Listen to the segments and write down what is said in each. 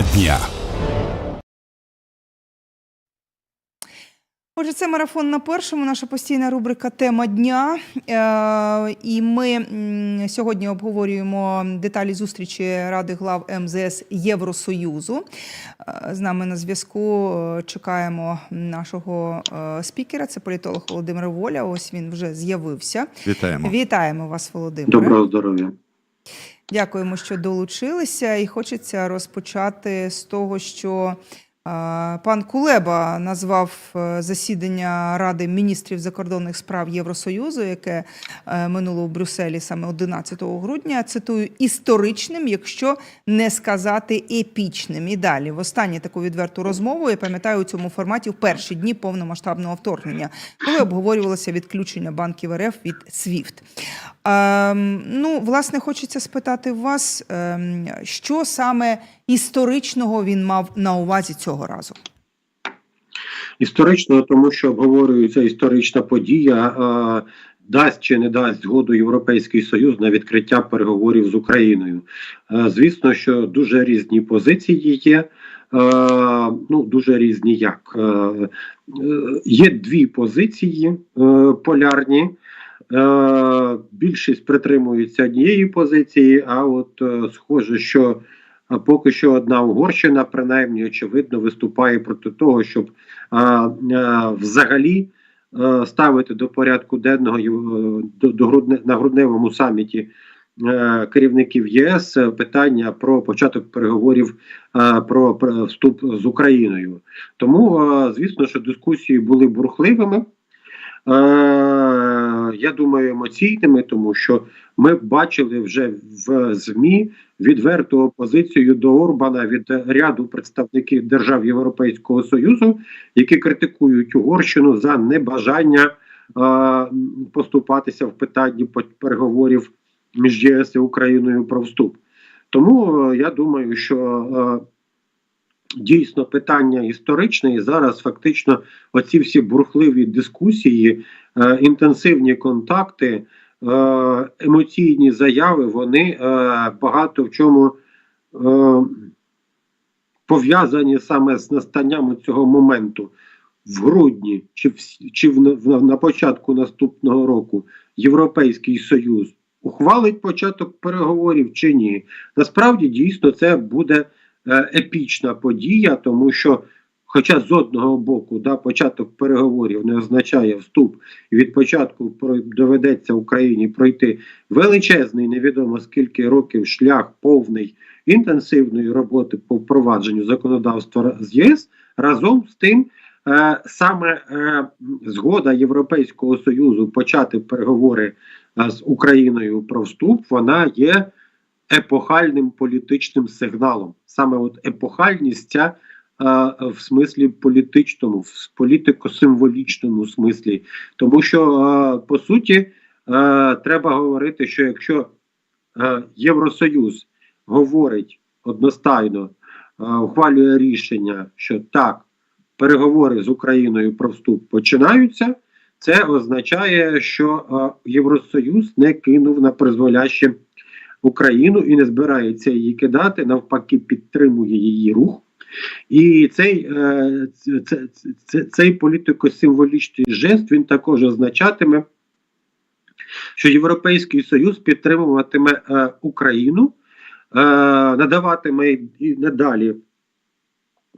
Тема дня. Отже, це марафон на першому. Наша постійна рубрика Тема дня. Е, і ми сьогодні обговорюємо деталі зустрічі Ради глав МЗС Євросоюзу. Е, З нами на зв'язку е, чекаємо нашого спікера. Це політолог Володимир Воля. Ось він вже з'явився. Вітаємо. Вітаємо вас, Володимире. Доброго здоров'я. Дякуємо, що долучилися. І хочеться розпочати з того, що пан Кулеба назвав е, засідання Ради міністрів закордонних справ Євросоюзу, яке е, минуло у Брюсселі саме 11 грудня. Цитую історичним, якщо не сказати епічним. І далі в останню таку відверту розмову я пам'ятаю у цьому форматі в перші дні повномасштабного вторгнення, коли обговорювалося відключення банків РФ від SWIFT. Ем, ну, власне, хочеться спитати вас, ем, що саме історичного він мав на увазі цього разу? Історично, тому що обговорюється історична подія, дасть чи не дасть згоду Європейський Союз на відкриття переговорів з Україною. Звісно, що дуже різні позиції є. Ну, дуже різні як. Є дві позиції е, полярні. Е, більшість притримується однієї позиції, а от е, схоже, що а поки що одна Угорщина, принаймні, очевидно, виступає проти того, щоб а, а, взагалі а, ставити до порядку денного до, до грудне, на грудневому саміті е, керівників ЄС е, питання про початок переговорів е, про, вступ з Україною. Тому, е, звісно, що дискусії були бурхливими. Е, я думаю, емоційними, тому що ми бачили вже в ЗМІ відверту опозицію до Орбана від ряду представників держав Європейського Союзу, які критикують Угорщину за небажання е, поступатися в питанні переговорів між ЄС і Україною про вступ. Тому е, я думаю, що дійсно питання історичне, і зараз фактично оці всі бурхливі дискусії, е, інтенсивні контакти, е, емоційні заяви, вони е, багато в чому е, пов'язані саме з настанням цього моменту. В грудні чи в, чи в, в- на початку наступного року Європейський Союз ухвалить початок переговорів чи ні. Насправді дійсно це буде епічна подія, тому що, хоча з одного боку да, початок переговорів не означає вступ, і від початку доведеться Україні пройти величезний, невідомо скільки років шлях повний інтенсивної роботи по впровадженню законодавства з ЄС, разом з тим. Е, саме е, згода Європейського союзу почати переговори е, з Україною про вступ, вона є епохальним політичним сигналом. Саме от епохальність ця е, в смислі політичному, в політико-символічному смислі. Тому що е, по суті е, треба говорити, що якщо е, Євросоюз говорить одностайно, е, ухвалює рішення, що так, переговори з Україною про вступ починаються. Це означає, що е, Євросоюз не кинув на призволяще Україну і не збирається її кидати, навпаки, підтримує її рух. І цей, е, ц- ц- ц- цей політико-символічний жест він також означатиме, що Європейський Союз підтримуватиме е, Україну, е, надаватиме і надалі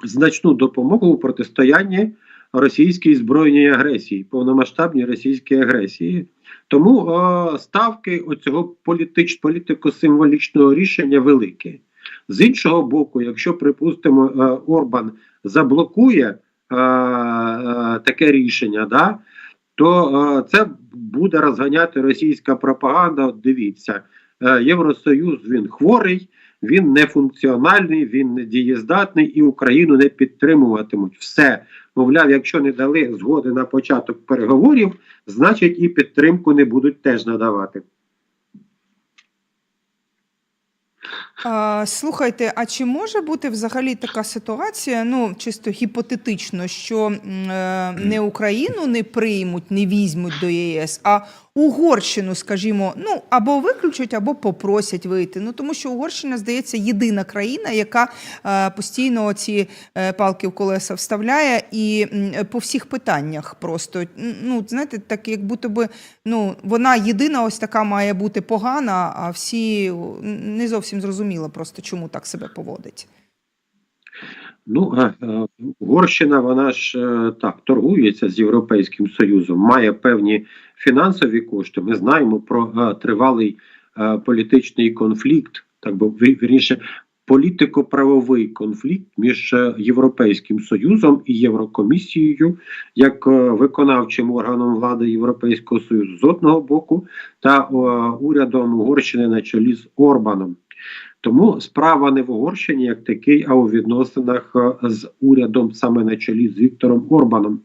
значну допомогу у протистоянні російській збройній агресії, повномасштабній російській агресії. Тому е, ставки оцього політич, політико-символічного рішення великі. З іншого боку, якщо припустимо, е, Орбан заблокує е, е, таке рішення, да, то е, це буде розганяти російська пропаганда. От дивіться, Євросоюз він хворий, він нефункціональний, він не дієздатний і Україну не підтримуватимуть. Все, мовляв, якщо не дали згоди на початок переговорів, значить і підтримку не будуть теж надавати. Слухайте, а чи може бути взагалі така ситуація, ну чисто гіпотетично, що е, не Україну не приймуть, не візьмуть до ЄС, а Угорщину, скажімо, ну або виключать, або попросять вийти. Ну тому що Угорщина, здається, єдина країна, яка е, постійно ці е, палки в колеса вставляє, і м, по всіх питаннях просто ну знаєте, так як будто би ну вона єдина, ось така має бути погана, а всі не зовсім зрозуміло просто чому так себе поводить. Ну, е, е, Угорщина, вона ж е, так торгується з Європейським Союзом, має певні фінансові кошти. Ми знаємо про е, тривалий е, політичний конфлікт, так би вірніше, політико-правовий конфлікт між е, Європейським Союзом і Єврокомісією, як виконавчим органом влади Європейського Союзу з одного боку, та урядом Угорщини на чолі з Орбаном. Тому справа не в Угорщині як такий, а у відносинах з урядом саме на чолі з Віктором Орбаном.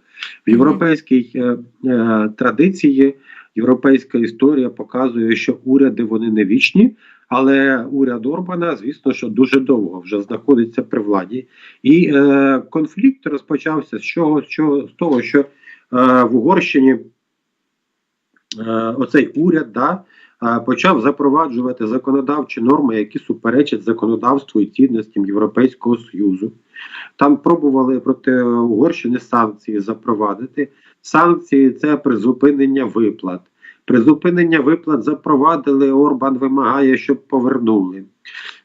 В європейській е, е, традиції європейська історія показує, що уряди вони не вічні, але уряд Орбана, звісно, що дуже довго вже знаходиться при владі. І е, конфлікт розпочався з чого, з чого з того, що е, в Угорщині е, оцей уряд да, почав запроваджувати законодавчі норми, які суперечать законодавству і цінностям Європейського Союзу. Там пробували проти Угорщини санкції запровадити. Санкції це призупинення виплат. Призупинення виплат запровадили. Орбан вимагає, щоб повернули.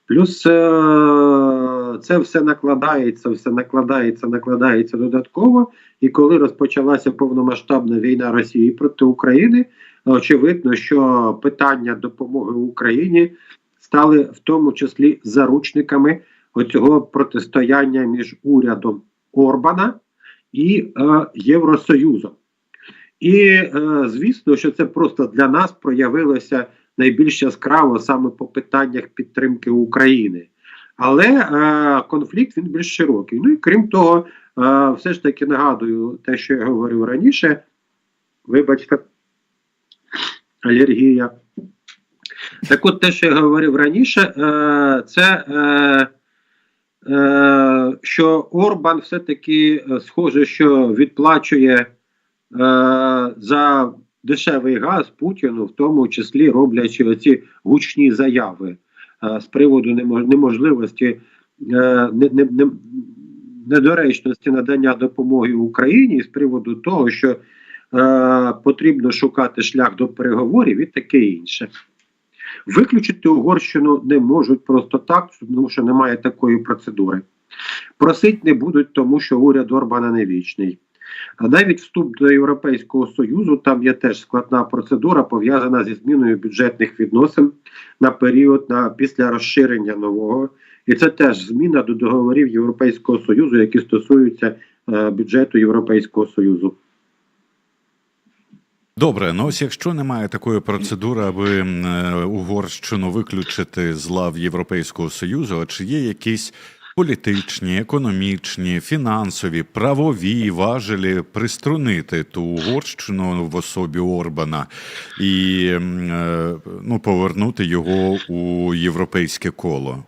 Плюс е, це все накладається, все накладається, накладається додатково. І коли розпочалася повномасштабна війна Росії проти України, очевидно, що питання допомоги Україні стали в тому числі заручниками оцього протистояння між урядом Орбана і е, Євросоюзом. І е, звісно, що це просто для нас проявилося найбільш яскраво саме по питаннях підтримки України. Але е, конфлікт він більш широкий. Ну і крім того, е, все ж таки нагадую те, що я говорив раніше. Вибачте, алергія. Так от те, що я говорив раніше, е, це е, е, що Орбан все-таки схоже, що відплачує за дешевий газ Путіну, в тому числі роблячи оці гучні заяви з приводу неможливості не, не, не, недоречності надання допомоги Україні з приводу того, що е, потрібно шукати шлях до переговорів і таке інше. Виключити Угорщину не можуть просто так, тому що немає такої процедури. Просить не будуть, тому що уряд Орбана не вічний. А навіть вступ до Європейського Союзу там є теж складна процедура, пов'язана зі зміною бюджетних відносин на період на після розширення нового. І це теж зміна до договорів Європейського Союзу, які стосуються е, бюджету Європейського Союзу. Добре, ну ось якщо немає такої процедури, аби е, Угорщину виключити з лав Європейського Союзу, а чи є якісь політичні, економічні, фінансові, правові важелі приструнити ту Угорщину в особі Орбана і е, ну, повернути його у європейське коло?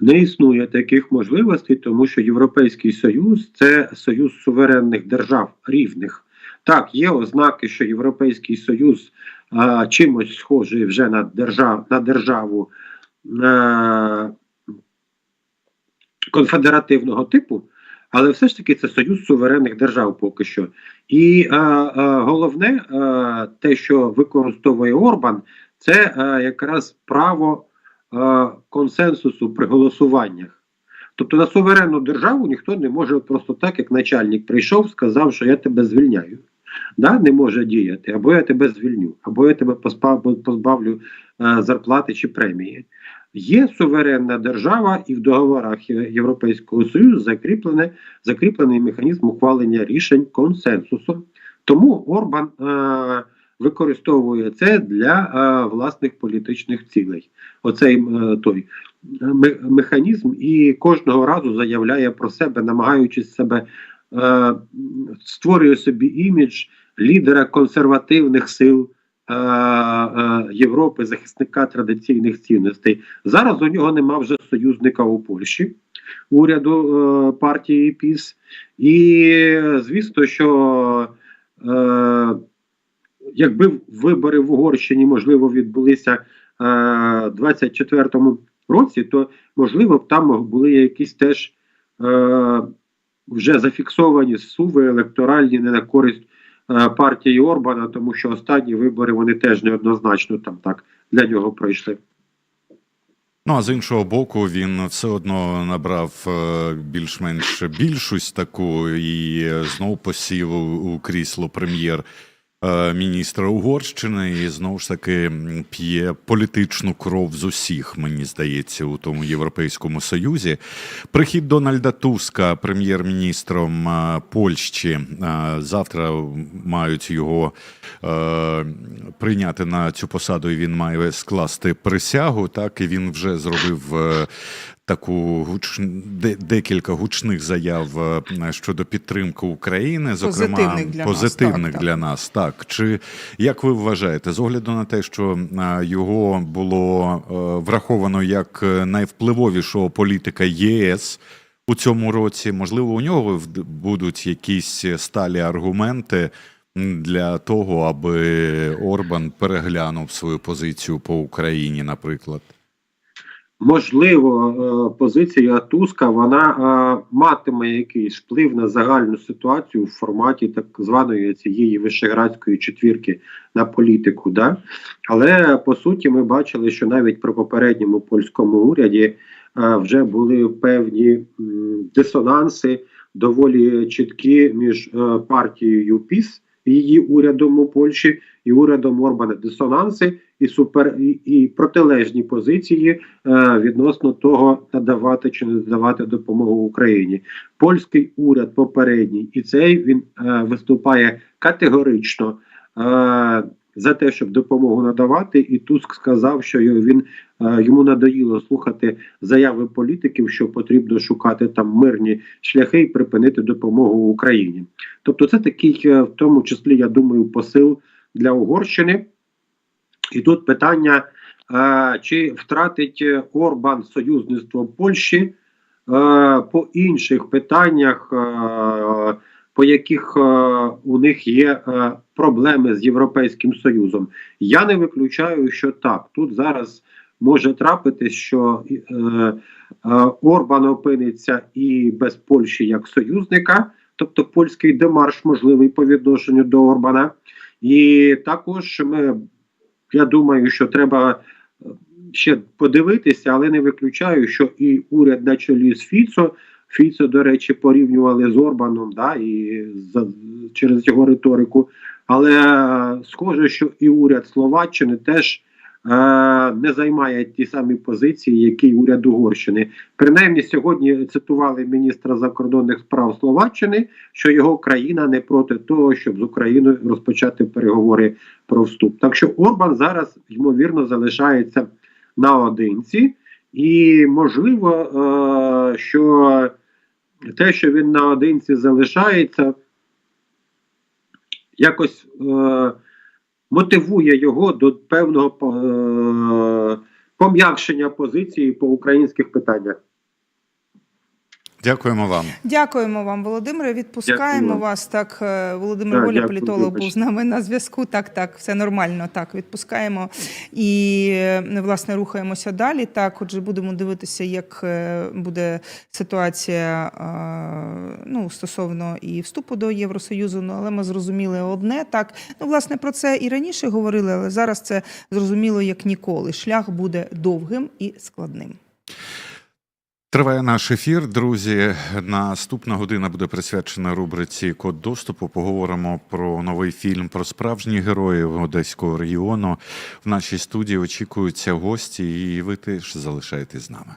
Не існує таких можливостей, тому що Європейський Союз це союз суверенних держав рівних. Так, є ознаки, що Європейський Союз а, чимось схожий вже на держав, на державу а, конфедеративного типу, але все ж таки це союз суверенних держав поки що. І а, а, головне, а, те, що використовує Орбан, це а, якраз право а, консенсусу при голосуваннях. Тобто на суверенну державу ніхто не може просто так, як начальник прийшов, сказав, що я тебе звільняю. Да, не може діяти, або я тебе звільню, або я тебе позбавлю е, зарплати чи премії. Є суверенна держава, і в договорах Європейського Союзу закріплене, закріплений механізм ухвалення рішень консенсусом. Тому Орбан е, використовує це для е, власних політичних цілей. Оцей е, той механізм і кожного разу заявляє про себе, намагаючись себе е, створює собі імідж лідера консервативних сил е, е, Європи, захисника традиційних цінностей. Зараз у нього нема вже союзника у Польщі, уряду е, партії ПІС. І звісно, що е, якби вибори в Угорщині можливо відбулися е, в 24-му році, то можливо б там були якісь теж е, вже зафіксовані суви електоральні не на користь е, партії Орбана, тому що останні вибори вони теж неоднозначно там так для нього пройшли. Ну а з іншого боку, він все одно набрав е, більш-менш більшість таку і знову посів у крісло прем'єр. Е, Міністра Угорщини і знову ж таки п'є політичну кров з усіх, мені здається, у тому Європейському Союзі. Прихід Дональда Туска прем'єр-міністром е, Польщі е, завтра мають його прийняти на цю посаду, і він має скласти присягу. Так і він вже зробив таку гуч... декілька гучних заяв е, щодо підтримки України, зокрема Позитивних для нас, позитивних так, так. для нас. Так чи як ви вважаєте, з огляду на те, що е, його було е, враховано як найвпливовішого політика ЄС? У цьому році можливо у нього будуть якісь сталі аргументи для того, аби Орбан переглянув свою позицію по Україні, наприклад. Можливо, е, позиція Туска вона е, матиме якийсь вплив на загальну ситуацію в форматі так званої цієї вишеградської четвірки на політику. Да? Але по суті, ми бачили, що навіть при попередньому польському уряді е, вже були певні дисонанси доволі чіткі між партією ПІС її урядом у Польщі і урядом Орбана. Дисонанси і супер і, протилежні позиції е, відносно того, надавати чи не надавати допомогу Україні. Польський уряд попередній і цей він е, виступає категорично е, за те, щоб допомогу надавати. І Туск сказав, що він е, йому надоїло слухати заяви політиків, що потрібно шукати там мирні шляхи і припинити допомогу Україні. Тобто, це такий, е, в тому числі, я думаю, посил для Угорщини. І тут питання, е, чи втратить е, Орбан союзництво Польщі е, по інших питаннях, по яких у них є проблеми з Європейським Союзом. Я не виключаю, що так. Тут зараз може трапитись, що Орбан опиниться і без Польщі як союзника, тобто польський демарш можливий по відношенню до Орбана. І також ми я думаю, що треба е, ще подивитися, але не виключаю, що і уряд на чолі з Фіцо. Фіцо, до речі, порівнювали з Орбаном, да, і за, через його риторику. Але е, схоже, що і уряд Словаччини теж не займає ті самі позиції, які уряд Угорщини. Принаймні, сьогодні цитували міністра закордонних справ Словаччини, що його країна не проти того, щоб з Україною розпочати переговори про вступ. Так що Орбан зараз ймовірно залишається наодинці, і можливо, е, що те, що він наодинці залишається, якось е, мотивує його до певного е, пом'якшення позиції по українських питаннях. Дякуємо вам. Дякуємо вам, Володимире. Відпускаємо Дякую. вас. Так, е, Володимир Так, Воля, політолог, був з нами на зв'язку. Так, так, все нормально. Так, відпускаємо і е, власне рухаємося далі. Так, отже, будемо дивитися, як е, буде ситуація ну, стосовно і вступу до Євросоюзу. Ну, але ми зрозуміли одне. Так, ну власне про це і раніше говорили, але зараз це зрозуміло як ніколи. Шлях буде довгим і складним. Триває наш ефір, друзі. Наступна година буде присвячена рубриці Код доступу. Поговоримо про новий фільм про справжніх героїв Одеського регіону. В нашій студії очікуються гості, і ви теж залишаєтесь з нами.